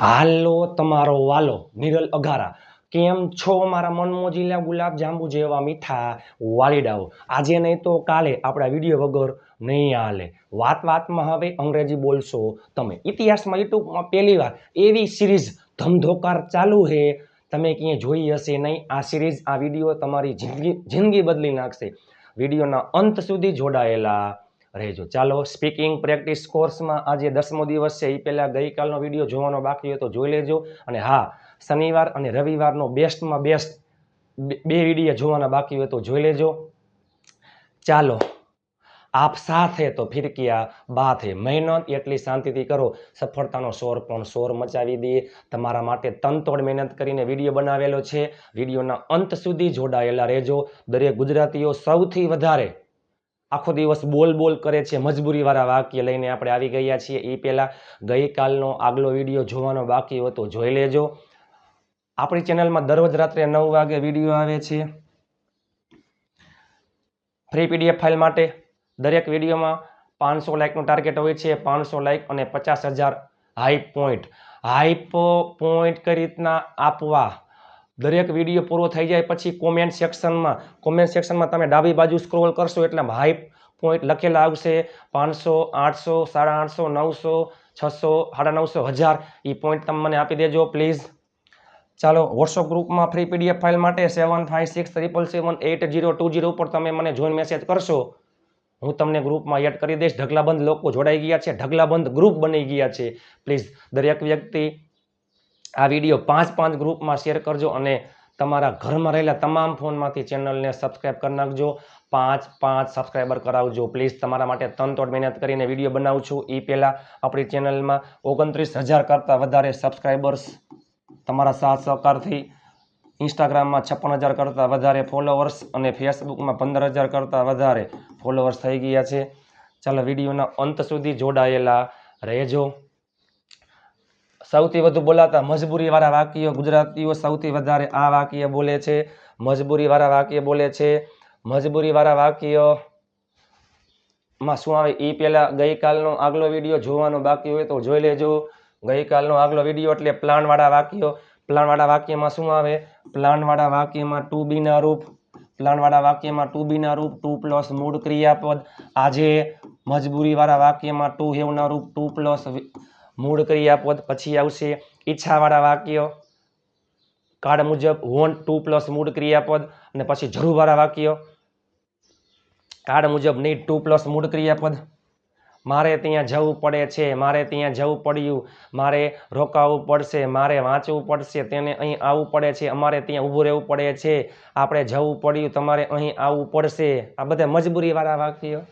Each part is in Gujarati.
હાલો તમારો વાલો, નિરલ અઘારા. કેમ છો મારા મનમોજીલા ગુલાબ જાંબુ જેવા મીઠા વાલીડાઓ? આજે નહીં તો કાલે આપણા વીડિયો વગર નહીં હાલે. વાત વાતમાં હવે અંગ્રેજી બોલશો તમે. ઇતિહાસમાં યુટ્યુબમાં પહેલી વાર એવી સિરીઝ ધમધોકાર ચાલુ છે. તમે ક્યાંય જોઈ હશે નહીં, આ સિરીઝ, આ વીડિયો તમારી જિંદગી જિંદગી બદલી નાખશે. વિડીયોના અંત સુધી જોડાયેલા રહેજો. ચાલો સ્પીકિંગ પ્રેક્ટિસ કોર્સમાં આજે દસમો દિવસ છે. એ પહેલાં ગઈકાલનો વીડિયો જોવાનો બાકી હોય તો જોઈ લેજો. અને હા, શનિવાર અને રવિવારનો બેસ્ટમાં બેસ્ટ બે વીડિયો જોવાના બાકી હોય તો જોઈ લેજો. ચાલો, આપ સાથે તો ફિર કિયા બાત હે મહેનત એટલી શાંતિથી કરો. સફળતાનો શોર પણ શોર મચાવી દે તમારા માટે તનતોડ મહેનત કરીને વીડિયો બનાવેલો છે. વિડીયોના અંત સુધી જોડાયેલા રહેજો. દરેક ગુજરાતીઓ સૌથી વધારે આખો દિવસ બોલ બોલ કરે છે, મજબૂરીવાળા વાક્ય લઈને આપણે આવી ગયા છીએ. એ પહેલાં ગઈકાલનો આગલો વીડિયો જોવાનો બાકી હતો, જોઈ લેજો. આપણી ચેનલમાં દરરોજ રાત્રે નવ વાગે વીડિયો આવે છે. ફ્રી પીડીએફ ફાઇલ માટે દરેક વિડીયોમાં પાંચસો લાઇકનું ટાર્ગેટ હોય છે, પાંચસો લાઇક અને પચાસ હજાર હાઈ પોઈન્ટ. હાઈ પોઈન્ટ કઈ રીતના આપવા? દરેક વીડિયો પૂરો થઈ જાય પછી કોમેન્ટ સેક્શનમાં કોમેન્ટ સેક્શનમાં તમે ડાબી બાજુ સ્ક્રોલ કરશો એટલે હાઈપ પોઈન્ટ લખેલા આવશે. પાંચસો, આઠસો, સાડા આઠસો, નવસો, છસો, સાડા નવસો, હજાર. એ પોઈન્ટ તમે મને આપી દેજો પ્લીઝ ચાલો વોટ્સઅપ ગ્રુપમાં ફ્રી પીડીએફ ફાઇલ માટે seven five six triple seven eight zero two zero ઉપર તમે મને જોઈન મેસેજ કરશો. હું તમને ગ્રુપમાં એડ કરી દઈશ. ઢગલાબંધ લોકો જોડાઈ ગયા છે. ઢગલાબંધ ગ્રુપ બની ગયા છે. પ્લીઝ દરેક વ્યક્તિ આ વીડિયો પાંચ પાંચ ગ્રુપમાં શેર કરજો અને તમારા ઘરમાં રહેલા તમામ ફોનમાંથી ચેનલને સબસ્ક્રાઈબ કરી નાખજો. પાંચ પાંચ સબસ્ક્રાઈબર કરાવજો. પ્લીઝ તમારા માટે તનતોડ મહેનત કરીને વીડિયો બનાવું છું. એ પહેલાં આપણી ચેનલમાં ઓગણત્રીસ હજાર કરતાં વધારે સબસ્ક્રાઈબર્સ તમારા સાથ સહકારથી ઇન્સ્ટાગ્રામમાં છપ્પન હજાર કરતાં વધારે ફોલોવર્સ અને ફેસબુકમાં પંદર હજાર કરતાં વધારે ફોલોવર્સ થઈ ગયા છે. ચાલો વિડીયોના અંત સુધી જોડાયેલા રહેજો. સૌથી વધુ બોલાતા મજબૂરીવાળા વાક્યો ગુજરાતીઓ સૌથી વધારે આ વાક્ય બોલે છે. મજબૂરીવાળા વાક્ય બોલે છે. મજબૂરીવાળા વાક્યમાં શું આવે? એ પહેલાં ગઈકાલનો આગલો વીડિયો જોવાનો બાકી હોય તો જોઈ લેજો. ગઈકાલનો આગલો વીડિયો એટલે પ્લાનવાળા વાક્યો. પ્લાનવાળા વાક્યમાં શું આવે? પ્લાનવાળા વાક્યમાં ટુ બીના રૂપ. પ્લાનવાળા વાક્યમાં ટુ બીના રૂપ. ટુ પ્લસ મૂળ ક્રિયાપદ. આજે મજબૂરીવાળા વાક્યમાં ટુ હેવના રૂપ. ટુ પ્લસ મૂળ ક્રિયાપદ પછી આવશે ઈચ્છાવાળા વાક્ય. કાર્ડ મુજબ વોન્ટ ટુ પ્લસ મૂળ ક્રિયાપદ અને પછી જરૂરવાળા વાક્ય. કાર્ડ મુજબ નીડ ટુ પ્લસ મૂળ ક્રિયાપદ મારે ત્યાં જવું પડે છે, મારે ત્યાં જવું પડ્યું, મારે રોકાવું પડશે, મારે વાંચવું પડશે, તેને અહીં આવવું પડે છે, અમારે ત્યાં ઊભું રહેવું પડે છે, આપણે જવું પડ્યું, તમારે અહીં આવવું પડશે. આ બધા મજબૂરીવાળા વાક્ય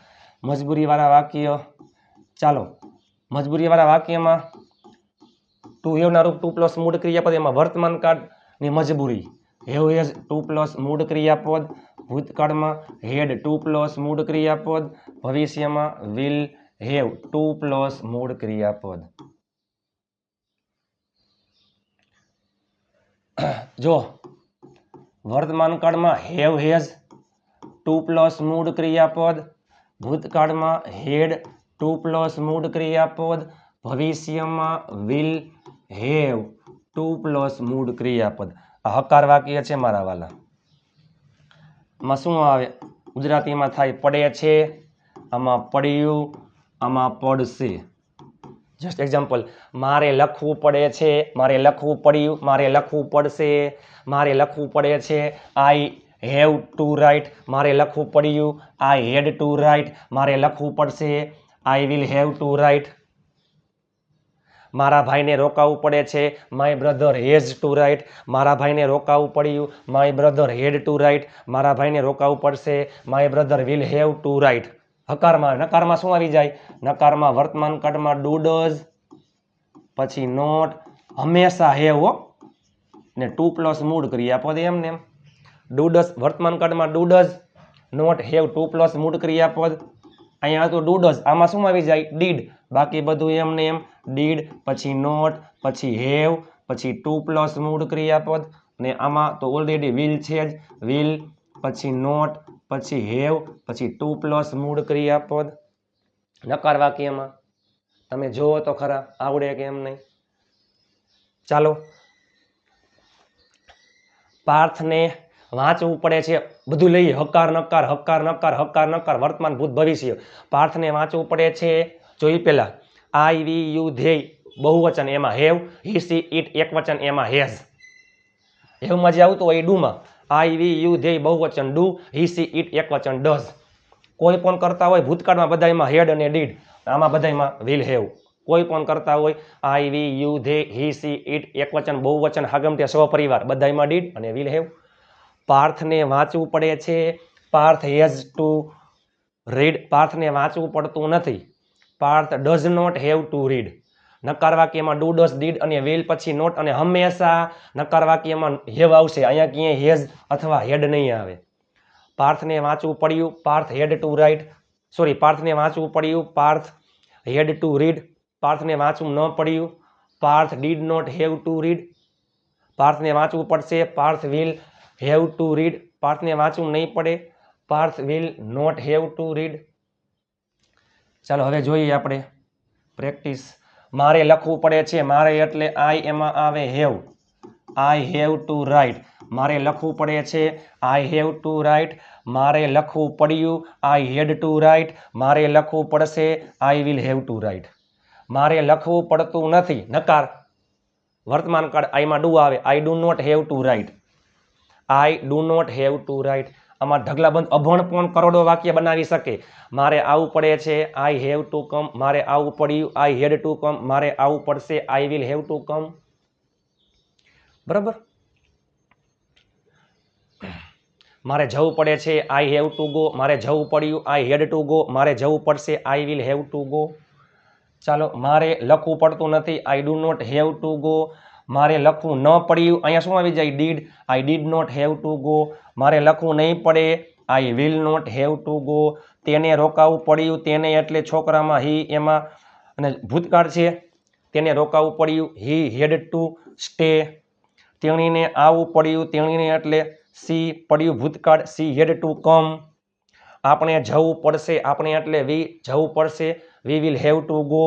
મજબૂરીવાળા વાક્ય. ચાલો. મજબૂરીવાળા વાક્યમાં ટુ હેવના રૂપ ટુ પ્લસ મૂળ ક્રિયાપદ એમાં વર્તમાન કાળની મજબૂરી. હેવ હેઝ ટુ પ્લસ મૂળ ક્રિયાપદ. ભૂતકાળમાં હેડ ટુ પ્લસ મૂળ ક્રિયાપદ. ભવિષ્યમાં વિલ હેવ ટુ પ્લસ મૂળ ક્રિયાપદ. જો, વર્તમાન કાળમાં હેવ હેઝ ટુ પ્લસ મૂળ ક્રિયાપદ. ભૂતકાળમાં હેડ ટુ પ્લસ મૂળ ક્રિયાપદ ભવિષ્યમાં વિલ હેવ ટુ પ્લસ મૂળ ક્રિયાપદ. હકાર વાક્ય છે મારા વાલા. માં શું આવે? ગુજરાતીમાં થાય, પડે છે, આમાં પડ્યું, આમાં પડશે. જસ્ટ એક્ઝામ્પલ મારે લખવું પડે છે, મારે લખવું પડ્યું, મારે લખવું પડશે, મારે લખવું પડે છે આઈ હેવ ટુ રાઇટ મારે લખવું પડ્યું આઈ હેડ ટુ રાઇટ મારે લખવું પડશે I will have to write મારા ભાઈને રોકાવું પડે છે. My brother has to write મારા ભાઈને રોકાવું પડ્યું. My brother had to write મારા ભાઈને રોકાવું પડશે. My brother will have to write હકારમાં, નકારમાં શું આવી જાય? નકારમાં વર્તમાન કાળમાં ડુ ડઝ પછી નોટ હંમેશા હેવ હો. ને ટુ પ્લસ મૂળ દે એમને એમ. ડુ ડઝ વર્તમાન કાળમાં do does not have to plus મૂળ ક્રિયાપદ અહીંયા તો ડુ આમાં શું આવી જાય? ડીડ બાકી બધું એમને એમ. ડીડ પછી નોટ પછી હેવ પછી ટુ પ્લસ મૂળ ક્રિયાપદ. ને આમાં તો ઓલરેડી વિલ છે જ. વિલ પછી નોટ પછી હેવ પછી ટુ પ્લસ મૂળ ક્રિયાપદ. નકાર વાક્યમાં તમે જુઓ તો ખરા. આવડે કે એમ નહીં? ચાલો. પાર્થને વાંચવું પડે છે. બધું લઈએ. હકાર, નકાર હકાર નકાર હકાર, નકાર, વર્તમાન ભૂત ભવિષ્ય. પાર્થને વાંચવું પડે છે. જોઈ પહેલાં આઈ વી યુ ધ્યેય. બહુવચન એમાં હેવ. હી સી ઇટ એકવચન એમાં હેઝ. હેવમાં જે આવતું હોય એ ડુમાં. આઈ વી યુ ધ્યેય, બહુવચન ડુ. હી સી ઇટ એકવચન ડઝ. કોઈ પણ કરતા હોય ભૂતકાળમાં બધામાં હેડ અને ડીડ. આમાં બધામાં વિલ હેવ. કોઈ પણ કરતા હોય I we you they he she it એકવચન, બહુવચન હાગમટે સ્વપરિવાર બધામાં ડીડ અને વિલ હેવ. પાર્થને વાંચવું પડે છે. Parth has to read. પાર્થને વાંચવું પડતું નથી. Parth does not have to read. નકાર વાક્યમાં ડુ ડસ ડીડ અને વિલ પછી નોટ અને હંમેશા નકાર વાક્યમાં હેવ આવશે. અહીંયા ક્યાંય હેઝ અથવા હેડ નહીં આવે. પાર્થને વાંચવું પડ્યું. Parth had to write sorry, પાર્થને વાંચવું પડ્યું. Parth had to read. પાર્થને વાંચવું ન પડ્યું. Parth did not have to read. પાર્થને વાંચવું પડશે. Parth will have to read પાર્થને વાંચવું નહીં પડે. Parth will not have to read. ચાલો હવે જોઈએ આપણે પ્રેક્ટિસ. મારે લખવું પડે છે, મારે એટલે આઈ એમાં આવે have. I have to write મારે લખવું પડે છે, આઈ હેવ ટુ રાઇટ મારે લખવું પડ્યું, આઈ હેડ ટુ રાઇટ મારે લખવું પડશે, I will have to write મારે લખવું પડતું નથી. નકાર. વર્તમાન કાળ આઈમાં ડુ આવે? I do not have to write I do not have to write આમાં ઢગલાબંધ અભણ પણ કરોડો વાક્ય બનાવી શકે. મારે આવવું પડે છે આઈ હેવ ટુ કમ મારે આવવું પડ્યું આઈ હેડ ટુ કમ મારે આવવું પડશે I will have to come બરાબર? મારે જવું પડે છે આઈ હેવ ટુ ગો મારે જવું પડ્યું આઈ હેડ ટુ ગો મારે જવું પડશે I will have to go ચાલો, મારે લખવું પડતું નથી I do not have to go મારે લખવું ન પડ્યું અહીંયા શું આવી જાય? Did I did not have to go મારે લખવું નહીં પડે. I will not have to go તેને રોકાવું પડ્યું. તેને એટલે છોકરામાં હી એમાં અને ભૂતકાળ છે. તેને રોકાવું પડ્યું. હી હેડ ટુ સ્ટે તેણીને આવવું પડ્યું. તેણીને એટલે સી પડ્યું ભૂતકાળ. સી હેડ ટુ કમ આપણે જવું પડશે. આપણે એટલે વી જવું પડશે. We will have to go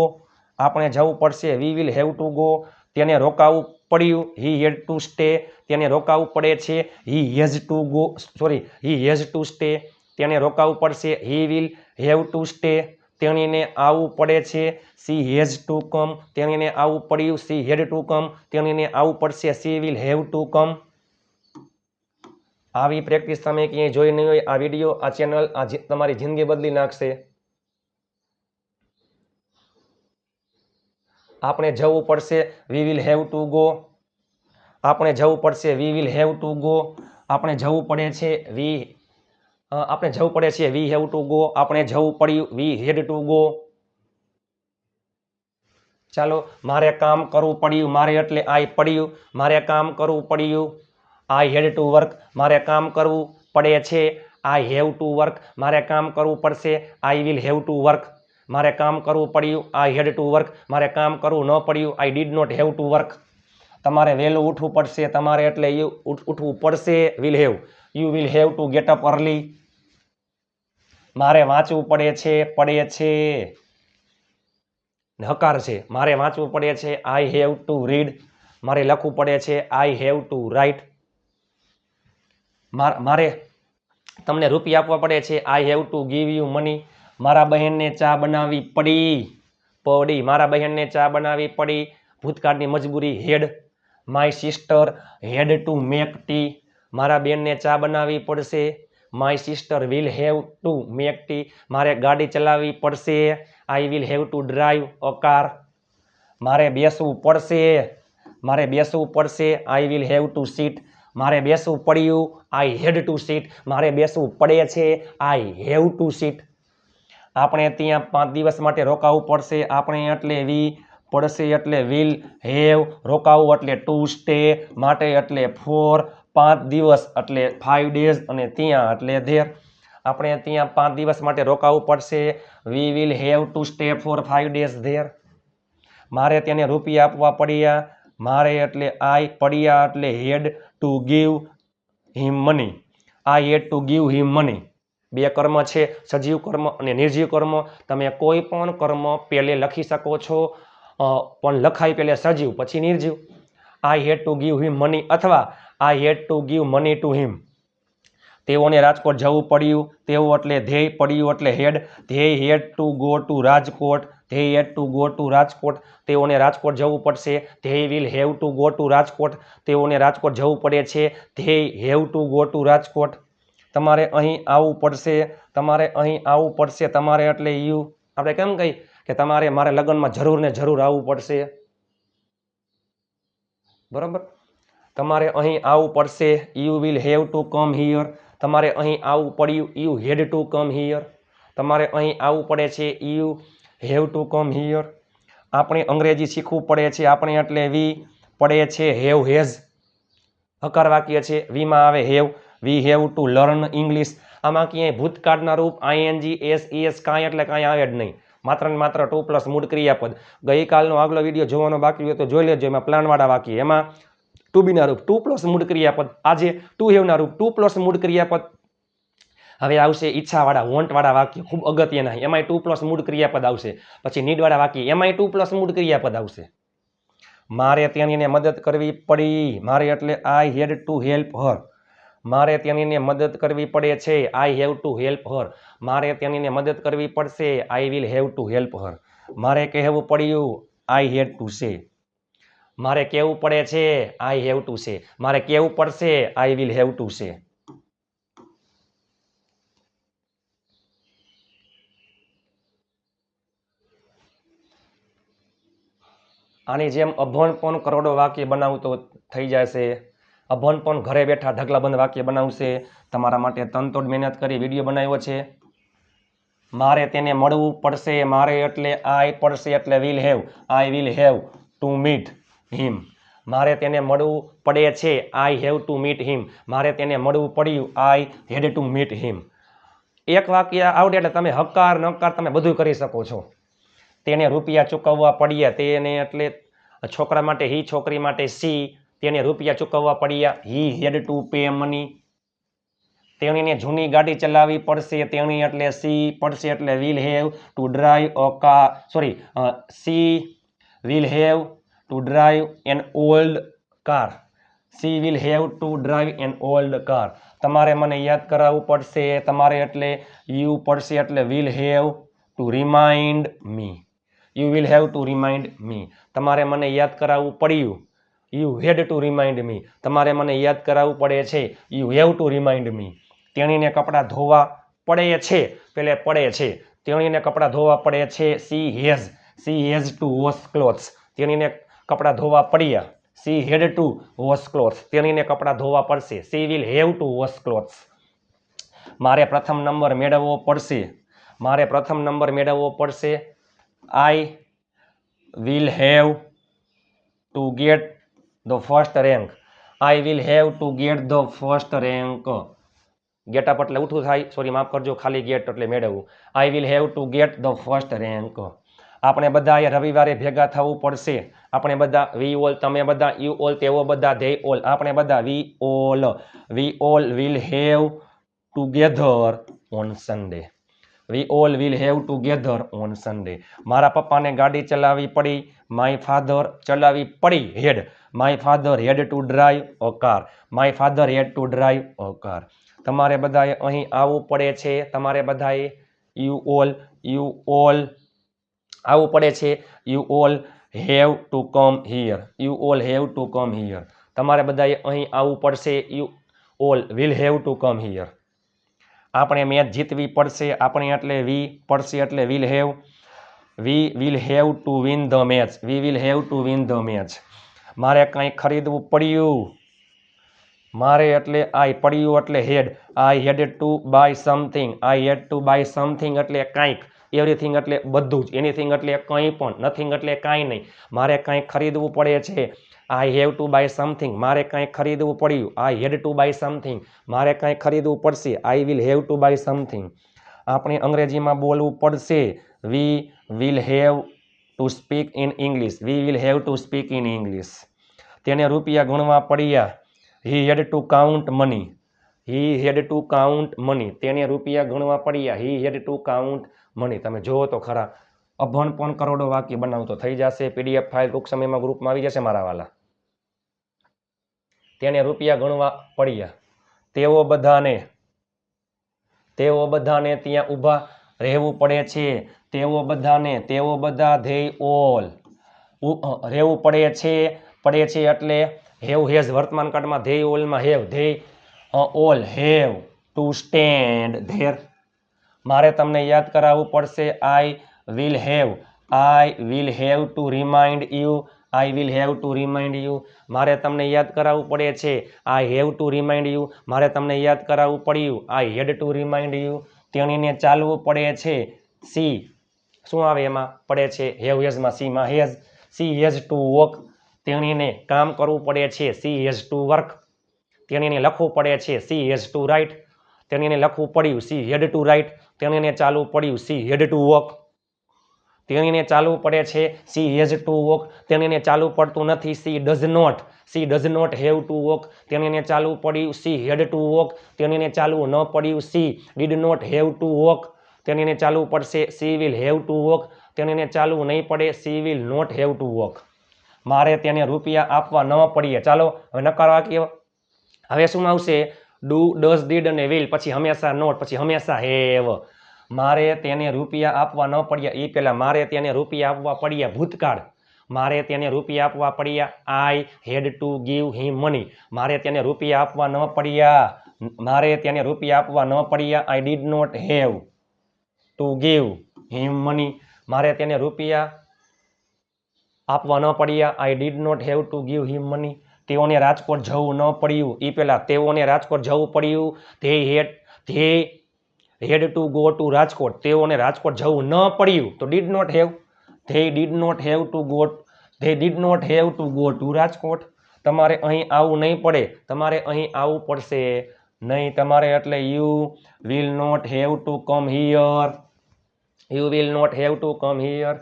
આપણે જવું પડશે. We will have to go તેને રોકાવું પડ્યું. હી હેડ ટુ સ્ટે તેને રોકાવું પડે છે. He has to go sorry he has to stay તેને રોકાવું પડશે. He will have to stay તેણીને આવવું પડે છે. સી હેઝ ટુ કમ તેણીને આવવું પડ્યું. સી હેડ ટુ કમ તેણીને આવવું પડશે. She will have to come આવી પ્રેક્ટિસ તમે ક્યાંય જોઈ નહીં હોય. આ વીડિયો આ ચેનલ આ તમારી જિંદગી બદલી નાખશે. આપણે જવું પડશે we will have to go આપણે જવું પડશે we will have to go આપણે જવું પડે છે વી આપણે જવું પડે છે વી હેવ ટુ ગો આપણે જવું પડ્યું વી હેડ ટુ ગો ચાલો, મારે કામ કરવું પડ્યું, મારે એટલે આઈ પડ્યું, મારે કામ કરવું પડ્યું. આઈ હેડ ટુ વર્ક મારે કામ કરવું પડે છે આઈ હેવ ટુ વર્ક મારે કામ કરવું પડશે I will have to work મારે કામ કરવું પડ્યું આઈ હેડ ટુ વર્ક મારે કામ કરવું ન પડ્યું I did not have to work તમારે વહેલું ઉઠવું પડશે, તમારે એટલે યુ ઉઠવું પડશે will have you will have to get up early મારે વાંચવું પડે છે પડે છે. હકાર છે, મારે વાંચવું પડે છે આઈ હેવ ટુ રીડ મારે લખવું પડે છે આઈ હેવ ટુ રાઇટ મારે તમને રૂપિયા આપવા પડે છે I have to give you money મારા બહેનને ચા બનાવવી પડી. પડી. મારા બહેનને ચા બનાવવી પડી. ભૂતકાળની મજબૂરી had. My sister had to make tea. મારા બેનને ચા બનાવવી પડશે. My sister will have to make tea. મારે ગાડી ચલાવવી પડશે. I will have to drive a car. મારે બેસવું પડશે. મારે બેસવું પડશે. I will have to sit. મારે બેસવું પડ્યું. I had to sit. મારે બેસવું પડે છે. I have to sit. આપણે ત્યાં પાંચ દિવસ માટે રોકાવું પડશે, આપણે એટલે વી પડશે એટલે વિલ હેવ રોકાવું એટલે ટુ સ્ટે માટે એટલે ફોર પાંચ દિવસ એટલે ફાઇવ ડેઝ અને ત્યાં એટલે ધેર આપણે ત્યાં પાંચ દિવસ માટે રોકાવું પડશે we will have to stay for five days there મારે તેને રૂપિયા આપવા પડ્યા, મારે એટલે આઈ પડ્યા એટલે had to give him money I had to give him money બે કર્મ છે, સજીવ કર્મ અને નિર્જીવ કર્મ. તમે કોઈ પણ કર્મ પહેલે લખી શકો છો પણ લખાય પહેલે સજીવ, પછી નિર્જીવ. I had to give him money અથવા I had to give money to him તેઓને રાજકોટ જવું પડ્યું, તેઓ એટલે ધ્યેય પડ્યું એટલે had they had to go to Rajkot, they had to go to Rajkot. તેઓને રાજકોટ જવું પડશે, they will have to go to Rajkot. તેઓને રાજકોટ જવું પડે છે, they have to go to Rajkot. તમારે અહીં આવવું પડશે, તમારે અહીં આવવું પડશે, તમારે એટલે યુ આપણે કેમ કહી કે તમારે મારે લગ્નમાં જરૂર ને જરૂર આવવું પડશે? બરાબર? તમારે અહીં આવવું પડશે you will have to come here તમારે અહીં આવવું પડ્યું you had to come here તમારે અહીં આવવું પડે છે you have to come here આપણે અંગ્રેજી શીખવું પડે છે, આપણે એટલે વી પડે છે હેવ હેઝ હકાર વાક્ય છે, વીમાં આવે have we have to learn English આમાં ક્યાંય ભૂતકાળના રૂપ આઈએનજી એસ એસ કાંઈ એટલે કાંઈ આવે જ નહીં. માત્ર ને માત્ર ટુ પ્લસ મૂળ ક્રિયાપદ. ગઈકાલનો આગલો વીડિયો જોવાનો બાકી હોય તો જોઈ લેજો, એમાં પ્લાનવાળા વાક્ય એમાં ટુ બીના રૂપ ટુ પ્લસ મૂળ ક્રિયાપદ. આજે ટુ હેવના રૂપ ટુ પ્લસ મૂળ ક્રિયાપદ. હવે આવશે ઈચ્છાવાળા, વોન્ટવાળા વાક્ય, ખૂબ અગત્યના એમાંય ટુ પ્લસ મૂળ ક્રિયાપદ આવશે. પછી નીડવાળા વાક્ય, એમાંય ટુ પ્લસ મૂળ ક્રિયાપદ આવશે. મારે તેણીને મદદ કરવી પડી. મારે એટલે આઈ હેડ ટુ હેલ્પ હર મારે તેણીને મદદ કરવી પડે છે. I have to help her મારે તેણીને મદદ કરવી પડશે. I will have to help her મારે કહેવું પડ્યું આઈ હેડ ટુ સે મારે કહેવું પડે છે આઈ હેવ ટુ સે મારે કહેવું પડશે આઈ વિલ હેવ ટુ સે આની જેમ અભણપણ કરોડો વાક્ય બનાવતો થઈ જશે. અભણપણ ઘરે બેઠા ઢગલાબંધ વાક્ય બનાવશે. તમારા માટે તનતોડ મહેનત કરી વીડિયો બનાવ્યો છે. મારે તેને મળવું પડશે, મારે એટલે આઈ પડશે એટલે will have I will have to meet him મારે તેને મળવું પડે છે I have to meet him મારે તેને મળવું પડ્યું આઈ હેડ ટુ મીટ હિમ એક વાક્ય આવડે એટલે તમે હકાર, નકાર તમે બધું કરી શકો છો. તેને રૂપિયા ચૂકવવા પડ્યા તેને એટલે છોકરા માટે હી છોકરી માટે સી તેને રૂપિયા ચૂકવવા પડ્યા. He had to pay money તેણીને જૂની ગાડી ચલાવવી પડશે. તેણી એટલે સી, પડશે એટલે will have to drive a car sorry she will have to drive an old car she will have to drive an old car તમારે મને યાદ કરાવવું પડશે. તમારે એટલે યુ પડશે એટલે will have to remind me you will have to remind me તમારે મને યાદ કરાવવું પડ્યું. You had to remind me તમારે મને યાદ કરાવવું પડે છે. You have to remind me તેણીને કપડાં ધોવા પડે છે. પેલે પડે છે. તેણીને કપડાં ધોવા પડે છે. She has she has to wash clothes તેણીને કપડાં ધોવા પડ્યા. She had to wash clothes તેણીને કપડાં ધોવા પડશે. She will have to wash clothes મારે પ્રથમ નંબર મેળવવો પડશે. મારે પ્રથમ નંબર મેળવવો પડશે. I will have to get the first rank. I will have to get the first rank get up એટલે ઉઠું થાય. સોરી માફ કરજો, ખાલી ગેટ એટલે મેળવવું. I will have to get the first rank આપણે બધાએ રવિવારે ભેગા થવું પડશે. આપણે બધા વી ઓલ તમે બધા યુ ઓલ તેઓ બધા ધે ઓલ આપણે બધા we all we all will have together on Sunday we all will have together on Sunday મારા પપ્પાને ગાડી ચલાવવી પડી માય ફાધર ચલાવવી પડી had. My father had to drive a car my father had to drive a car તમારે બધાએ અહીં આવવું પડે છે. તમારે બધાએ યુ ઓલ યુ ઓલ આવવું પડે છે. You all have to come here you all have to come here તમારે બધાએ અહીં આવવું પડશે. You all will have to come here આપણે મેચ જીતવી પડશે, આપણે એટલે વી પડશે એટલે will have we will have to win the match we will have to win the match મારે કંઈ ખરીદવું પડ્યું? મારે એટલે આઈ પડ્યું એટલે had I had to buy something I had to buy something એટલે કાંઈક. એવરીથિંગ એટલે બધું જ. એનીથિંગ એટલે કંઈ પણ. નથિંગ એટલે કાંઈ નહીં. મારે કાંઈ ખરીદવું પડે છે. I have to buy something મારે કાંઈ ખરીદવું પડ્યું. I had to buy something મારે કાંઈ ખરીદવું પડશે. I will have to buy something આપણે અંગ્રેજીમાં બોલવું પડશે. We will have to speak in English we will have to speak in English તેને રૂપિયા ગણવા પડ્યા. He had to count money he had to count money તેને રૂપિયા ગણવા પડ્યા. He had to count money તમે જુઓ તો ખરા, અભણ પણ કરોડો વાક્ય બનાવતો થઈ જશે. પીડીએફ ફાઇલ ટૂંક સમયમાં ગ્રુપમાં આવી જશે મારા વાલા. તેને રૂપિયા ગણવા પડ્યા. તેઓ બધાને તેઓ બધાને ત્યાં ઊભા રહેવું પડે છે. તેઓ બધાને, તેઓ બધા ધ્યેય ઓલ. રહેવું પડે છે પડે છે એટલે હેવ, હેઝ વર્તમાન કાળમાં ધ્યેય ઓલમાં have they all, have, to stand, there મારે તમને યાદ કરાવવું પડશે I will have I will have to remind you I will have to remind you મારે તમને યાદ કરાવવું પડે છે I have to remind you મારે તમને યાદ કરાવવું પડ્યું I had to remind you તેણીને ચાલવું પડે છે સી શું આવે એમાં? પડે છે હેવ હેઝમાં સીમાં has she has to walk તેણીને કામ કરવું પડે છે સી હેઝ ટુ વર્ક તેણીને લખવું પડે છે સી હેઝ ટુ રાઇટ તેણીને લખવું પડ્યું સી હેડ ટુ રાઇટ તેણીને ચાલવું પડ્યું. She had to walk. તેણીને ચાલવું પડે છે. She has to walk. તેણીને ચાલવું પડતું નથી. She does not. She does not have to walk. તેણીને ચાલવું પડ્યું. She had to walk. તેણીને ચાલવું ન પડ્યું. She did not have to walk. તેણીને ચાલવું પડશે. She will have to walk. તેણીને ચાલવું નહીં પડે. She will not have to walk. મારે તેને રૂપિયા આપવા ન પડીએ. ચાલો, હવે નકાર વાક્ય હવે શું આવશે? ડુ ડઝ ડીડ અને વિલ પછી હંમેશા નોટ પછી હંમેશા હેવ મારે તેને રૂપિયા આપવા ન પડ્યા. એ પહેલાં મારે તેને રૂપિયા આપવા પડ્યા ભૂતકાળ. મારે તેને રૂપિયા આપવા પડ્યા I had to give him money મારે તેને રૂપિયા આપવા ન પડ્યા. મારે તેને રૂપિયા આપવા ન પડ્યા. I did not have to give him money મારે તેને રૂપિયા આપવા ન પડ્યા. I did not have to give him money તેઓને રાજકોટ જવું ન પડ્યું. એ પહેલાં તેઓને રાજકોટ જવું પડ્યું. They had they had to go to Rajkot. તેઓને રાજકોટ જવું ન પડ્યું. તો did not have, they did not have to go they did not have to go to Rajkot. તમારે અહીં આવવું નહીં પડે. તમારે અહીં આવવું પડશે નહીં. તમારે એટલે you will not have to come here. You will not have to come here.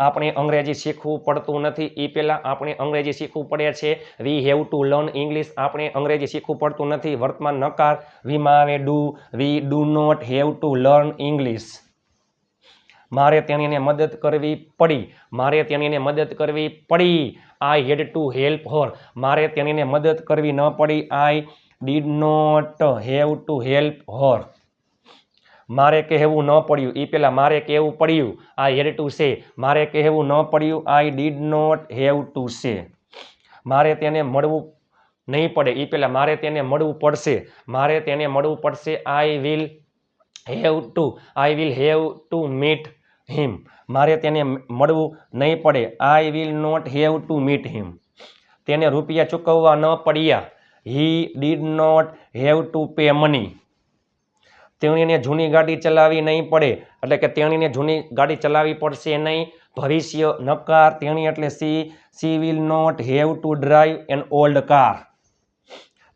આપણે અંગ્રેજી શીખવું પડતું નથી. એ પહેલાં આપણે અંગ્રેજી શીખવું પડે છે. We have to learn English આપણે અંગ્રેજી શીખવું પડતું નથી. વર્તમાન નકાર. વીમાં આવે do we do not have to learn English મારે તેણીને મદદ કરવી પડી. મારે તેણીને મદદ કરવી પડી. આઈ હેડ ટુ હેલ્પ હોર મારે તેણીને મદદ કરવી ન પડી. I did not have to help her મારે કહેવું ન પડ્યું. એ પહેલાં મારે કહેવું પડ્યું. આ હેડ ટુ સે મારે કહેવું ન પડ્યું. I did not have to say મારે તેને મળવું નહીં પડે. એ પહેલાં મારે તેને મળવું પડશે. મારે તેને મળવું પડશે. I will have to I will have to meet him મારે તેને મળવું નહીં પડે. I will not have to meet him તેને રૂપિયા ચૂકવવા ન પડ્યા. He did not have to pay money તેણીને જૂની ગાડી ચલાવવી નહીં પડે, એટલે કે તેણીને જૂની ગાડી ચલાવવી પડશે નહીં. ભવિષ્ય નકાર, તેણી એટલે she she will not have to drive an old car.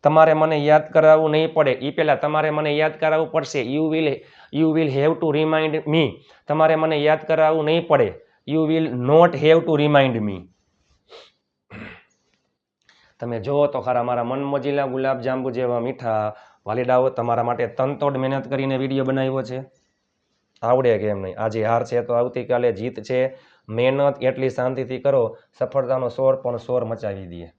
તમારે મને યાદ કરાવવું નહીં પડે. એ પહેલાં તમારે મને યાદ કરાવવું પડશે. You will you will have to remind me તમારે મને યાદ કરાવવું નહીં પડે. You will not have to remind me તમે જુઓ તો ખરા મારા મનમોજીલા ગુલાબ જાંબુ જેવા મીઠા વાલીડાઓ તમારા માટે તનતોડ મહેનત કરીને વીડિયો બનાવ્યો છે. આવડે કેમ નહીં? આજે હાર છે તો આવતીકાલે જીત છે. મહેનત એટલી શાંતિથી કરો, સફળતાનો સોર પણ સોર મચાવી દે.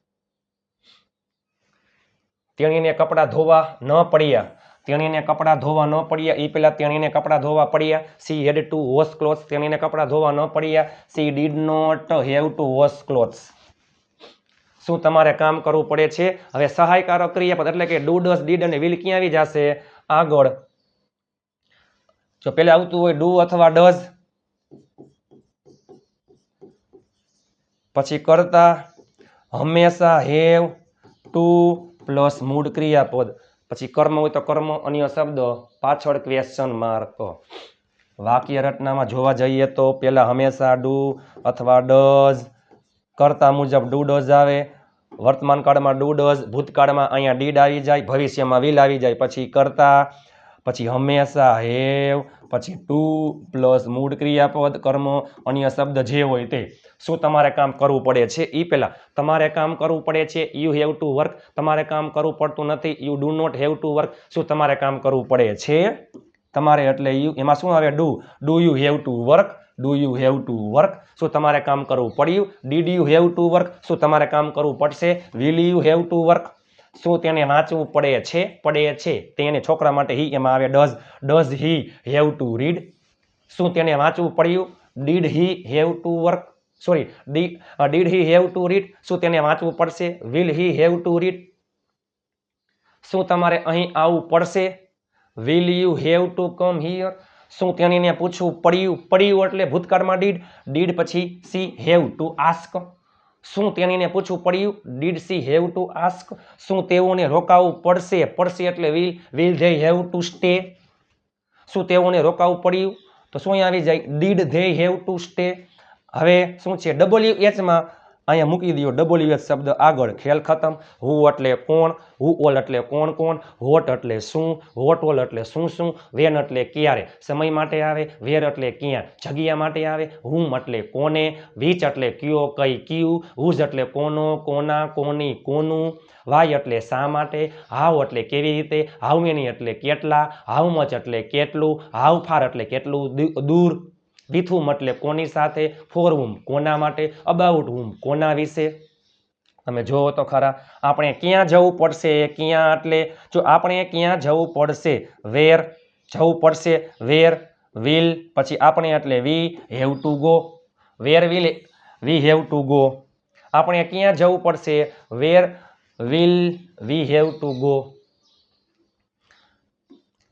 તેણીને કપડાં ધોવા ન પડ્યા. તેણીને કપડાં ધોવા ન પડ્યા. એ પહેલાં તેણીને કપડાં ધોવા પડ્યા. She had to wash clothes તેણીને કપડાં ધોવા ન પડ્યા. She did not have to wash clothes શું તમારે કામ કરવું પડે છે? હવે સહાયકારક ક્રિયાપદ એટલે કે ડુ, ડસ, ડીડ અને વિલ ક્યાં આવી જશે? આગળ. જો પહેલા આવતું હોય ડુ અથવા ડઝ. પછી કરતા હંમેશા હેવ, ટુ પ્લસ મૂળ ક્રિયાપદ. પછી કર્મ હોય તો કર્મ, અન્ય શબ્દ. પાછળ ક્વેશ્ચન માર્ક વાક્ય રચનામાં જોવા જઈએ તો પહેલાં હંમેશા ડુ અથવા ડઝ. કરતા મુજબ ડુ, ડઝ આવે. વર્તમાન કાળમાં ડુ ડઝ ભૂતકાળમાં અહીંયા ડીડ આવી જાય, ભવિષ્યમાં વિલ આવી જાય. પછી કરતા, પછી હંમેશા હેવ, પછી ટુ પ્લસ મૂળ ક્રિયાપદ, કર્મ, અન્ય શબ્દ જે હોય તે. શું તમારે કામ કરવું પડે છે? એ પહેલાં, તમારે કામ કરવું પડે છે, યુ હેવ ટુ વર્ક. તમારે કામ કરવું પડતું નથી, you do not have to work. શું તમારે કામ કરવું પડે છે? તમારે એટલે યુ, એમાં શું આવે? Do. Do you have to work? Do you have to work શું તમારે કામ કરવું પડ્યું. Did you have to work શું તમારે કામ કરવું પડશે. Will you have to work શું તેને વાંચવું પડે છે પડે છે. તેને છોકરા માટે હી એમાં આવે does does he have to read શું તેને વાંચવું પડ્યું. Did he have to work sorry did he have to read શું તેને વાંચવું પડશે. Will he have to read શું તમારે અહીં આવવું પડશે. Will you have to come here શું તેણીને પૂછવું પડ્યું પડ્યું એટલે ભૂતકાળમાં ડીડ ડીડ પછી સી હેવ ટુ આસ્ક. શું તેણીને પૂછવું પડ્યું, did she have to ask. શું તેઓને રોકાવું પડશે પડશે એટલે will will they have to stay. શું તેઓને રોકાવું પડ્યું, તો શું આવી જાય, did they have to stay. હવે શું છે, ડબલ્યુ એચમાં અહીંયા મૂકી દો ડબલ્યુ એચ શબ્દ આગળ. ખેલ ખતમ. હુ એટલે કોણ? હુ ઓલ એટલે કોણ કોણ? હોટ એટલે શું? હોટ ઓલ એટલે શું શું? વેન એટલે ક્યારે? સમય માટે આવે. વેર એટલે ક્યાં? જગ્યા માટે આવે. હુમ એટલે કોને? વીચ એટલે કયો, કઈ, ક્યુ? હુઝ એટલે કોનો, કોના, કોની, કોનું? વાય એટલે શા માટે? હાવ એટલે કેવી રીતે? હાવ મેની એટલે કેટલા? હાવ મચ એટલે કેટલું? હાવ ફાર એટલે કેટલું? દૂર? વિથ હુમ એટલે કોની સાથે? ફોર હુમ કોના માટે? અબાઉટ હુમ કોના વિશે? તમે જુઓ તો ખરા. આપણે ક્યાં જવું પડશે? ક્યાં એટલે? જો આપણે ક્યાં જવું પડશે? વેર. જવું પડશે વેર. વિલ. પછી આપણે એટલે we have to go. Where will we have to go. આપણે ક્યાં જવું પડશે? Where. Will. We have to go.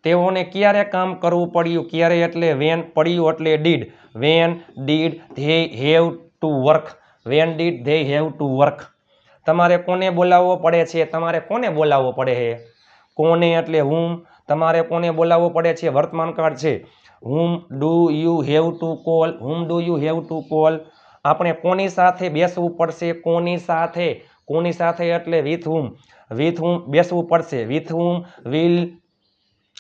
તેઓને ક્યારે કામ કરવું પડ્યું? ક્યારે એટલે વેન પડ્યું એટલે did when did they have to work when did they have to work તમારે કોને બોલાવવો પડે છે? તમારે કોને બોલાવવો પડે છે? કોને એટલે હુમ તમારે કોને બોલાવવો પડે છે? વર્તમાન કાળ છે. Whom do you have to call whom do you have to call આપણે કોની સાથે બેસવું પડશે? કોની સાથે? કોની સાથે એટલે વિથ હુમ વિથ હુમ બેસવું પડશે? વિથ હુમ વિલ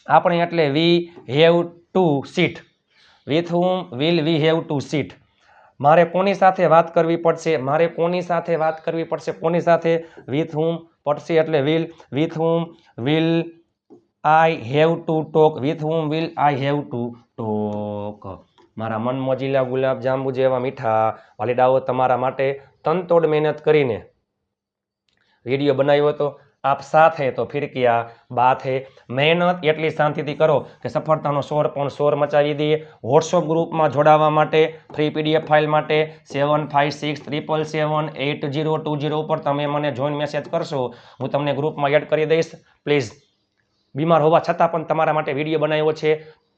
આપણે એટલે we have to sit with whom will we have to sit મારે કોની સાથે વાત કરવી પડશે? મારે કોની સાથે વાત કરવી પડશે? કોની સાથે? વિથ હુમ પડશે એટલે will with whom will I have to talk with whom will I have to talk મારા મન મોજીલા ગુલાબ જાંબુ જેવા મીઠા વાલીડાઓ તમારા માટે તનતોડ મહેનત કરીને. વીડિયો બનાવ્યો હતો. આપ સાથ તો ફિર કિયા બાત હે મહેનત એટલી શાંતિથી કરો કે સફળતાનો સોર પણ સોર મચાવી દઈએ. વોટ્સઅપ ગ્રુપમાં જોડાવા માટે ફ્રી પીડીએફ ફાઇલ માટે seven five six triple seven eight zero two zero ઉપર તમે મને જોઈન મેસેજ કરશો. હું તમને ગ્રુપમાં એડ કરી દઈશ. પ્લીઝ બીમાર હોવા છતાં પણ તમારા માટે વીડિયો બનાવ્યો છે.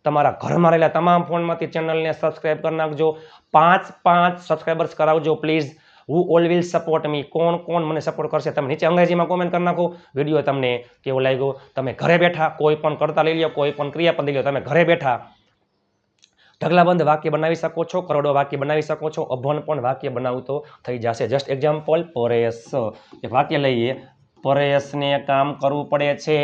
તમારા ઘરમાં રહેલા તમામ ફોનમાંથી ચેનલને સબસ્ક્રાઈબ કરી નાખજો. પાંચ પાંચ સબસ્ક્રાઈબર્સ કરાવજો please who all will support me કોણ કોણ મને સપોર્ટ કરશે તમે નીચે અંગ્રેજીમાં કોમેન્ટ કરી નાખો. વીડિયો તમને કેવો લાગ્યો? તમે ઘરે બેઠા કોઈ પણ કરતા લઈ લો કોઈ પણ ક્રિયાપદ લઈ લો તમે ઘરે બેઠા ઢગલાબંધ વાક્ય બનાવી શકો છો, કરોડો વાક્ય બનાવી શકો છો, અભણ પણ વાક્ય બનાવવું તો થઈ જશે. જસ્ટ એક્ઝામ્પલ પરેશ એક વાક્ય લઈએ. પરેશને કામ કરવું પડે છે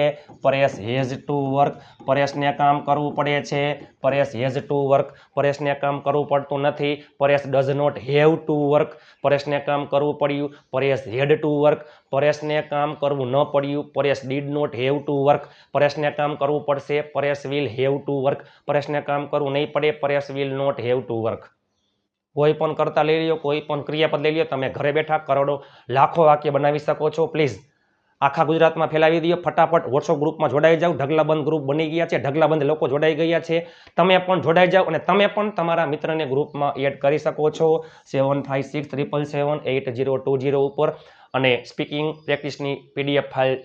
પરેશ હેઝ ટુ વર્ક પરેશને કામ કરવું પડે છે પરેશ હેઝ ટુ વર્ક પરેશને કામ કરવું પડતું નથી Paresh does not have to work પરેશને કામ કરવું પડ્યું પરેશ હેડ ટુ વર્ક પરેશને કામ કરવું ન પડ્યું Paresh did not have to work પરેશને કામ કરવું પડશે Paresh will have to work પરેશને કામ કરવું નહીં પડે Paresh will not have to work કોઈ પણ કરતા લઈ લ્યો, કોઈ પણ ક્રિયાપદ લઈ લ્યો, તમે ઘરે બેઠા કરોડો લાખો વાક્ય બનાવી શકો છો પ્લીઝ આખા ગુજરાતમાં ફેલાવી દઈએ. ફટાફટ વોટ્સઅપ ગ્રુપમાં જોડાઈ જાઓ. ઢગલાબંધ ગ્રુપ બની ગયા છે. ઢગલાબંધ લોકો જોડાઈ ગયા છે. તમે પણ જોડાઈ જાઓ અને તમે પણ તમારા મિત્રને ગ્રુપમાં એડ કરી શકો છો. Seven five six triple seven eight zero two zero ઉપર અને સ્પીકિંગ પ્રેક્ટિસની પીડીએફ ફાઇલ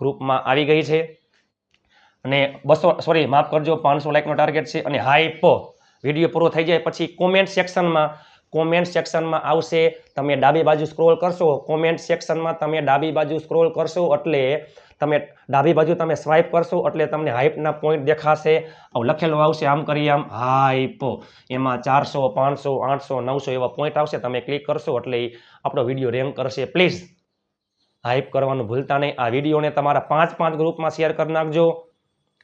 ગ્રુપમાં આવી ગઈ છે. અને બસો, સોરી, માફ કરજો, પાંચસો લાઇકનો ટાર્ગેટ છે અને હાઈપ વીડિયો પૂરો થઈ જાય. પછી કોમેન્ટ સેક્શનમાં કોમેન્ટ સેક્શનમાં આવશે. તમે ડાબી બાજુ સ્ક્રોલ કરશો કોમેન્ટ સેક્શનમાં તમે ડાબી બાજુ સ્ક્રોલ કરશો એટલે તમે ડાબી બાજુ તમે સ્વાઇપ કરશો એટલે તમને હાઇપના પોઈન્ટ દેખાશે. આવું લખેલું આવશે આમ કરીએ આમ હાઇપ એમાં ચારસો, પાંચસો, આઠસો, નવસો એવા પોઈન્ટ આવશે. તમે ક્લિક કરશો એટલે આપણો વીડિયો રેન્ક કરશે. પ્લીઝ હાઇપ કરવાનું ભૂલતા નહીં. આ વિડીયોને તમારા પાંચ પાંચ ગ્રુપમાં શેર કરી નાખજો.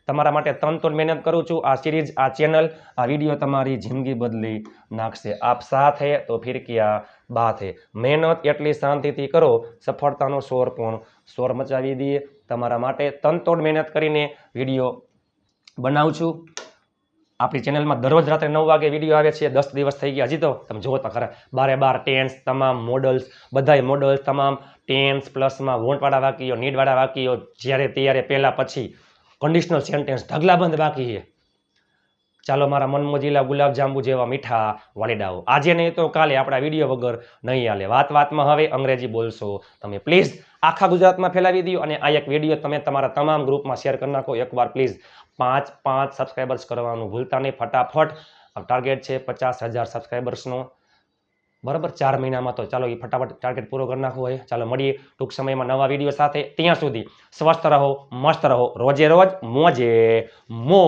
તમારા માટે તન ત્રણ મહેનત કરું છું. આ સિરીઝ આ ચેનલ આ વીડિયો તમારી જિંદગી બદલી નાખશે. આપ સાથ હે તો ફિર ક્યા બાત હે મહેનત એટલી શાંતિથી કરો. સફળતાનો શોર પણ શોર મચાવી દઈએ. તમારા માટે તનતોડ મહેનત કરીને વીડિયો બનાવું છું. આપણી ચેનલમાં દરરોજ રાત્રે નવ વાગે વીડિયો આવે છે. દસ દિવસ થઈ ગયા. હજી તો તમે જુઓ તો ખરા. બારે બાર ટેન્સ તમામ મોડલ્સ બધાય મોડલ્સ તમામ ટેન્સ પ્લસમાં વોન્ટવાળા વાક્યો, નીડવાળા વાક્યો જ્યારે, ત્યારે, પહેલાં, પછી કન્ડિશનલ સેન્ટેન્સ ઢગલાબંધ બાકી છે. ચાલો મારા મનમોજીલા ગુલાબજાંબુ જેવા મીઠા વાલીડાઓ. આજે નહીં તો કાલે આપણા વીડિયો વગર નહીં હાલે. વાત વાતમાં હવે અંગ્રેજી બોલશો. તમે પ્લીઝ આખા ગુજરાતમાં ફેલાવી દો અને આ એક વીડિયો તમે તમારા તમામ ગ્રુપમાં શેર કરી નાખો. એકવાર પ્લીઝ પાંચ પાંચ સબસ્ક્રાઈબર્સ કરવાનું ભૂલતા નહીં. ફટાફટ. ટાર્ગેટ છે પચાસ હજાર સબસ્ક્રાઈબર્સનો બરાબર? ચાર મહિનામાં તો ચાલો એ ફટાફટ ટાર્ગેટ પૂરો કરી નાખવો હોય. ચાલો મળીએ ટૂંક સમયમાં નવા વીડિયો સાથે. ત્યાં સુધી સ્વસ્થ રહો, મસ્ત રહો. રોજે રોજ મોજે મો.